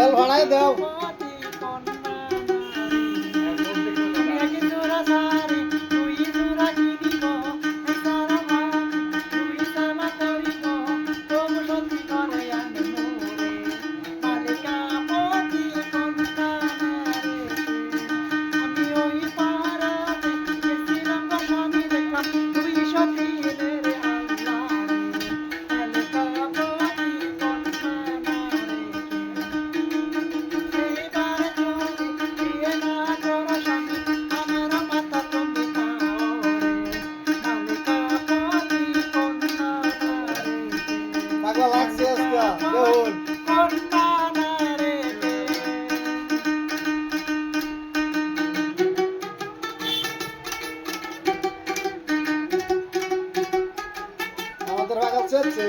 তেল ভাড়ায় দাও। আগা লাগছে আজকা দেখুন। আমাদের বাগান চাচ্ছে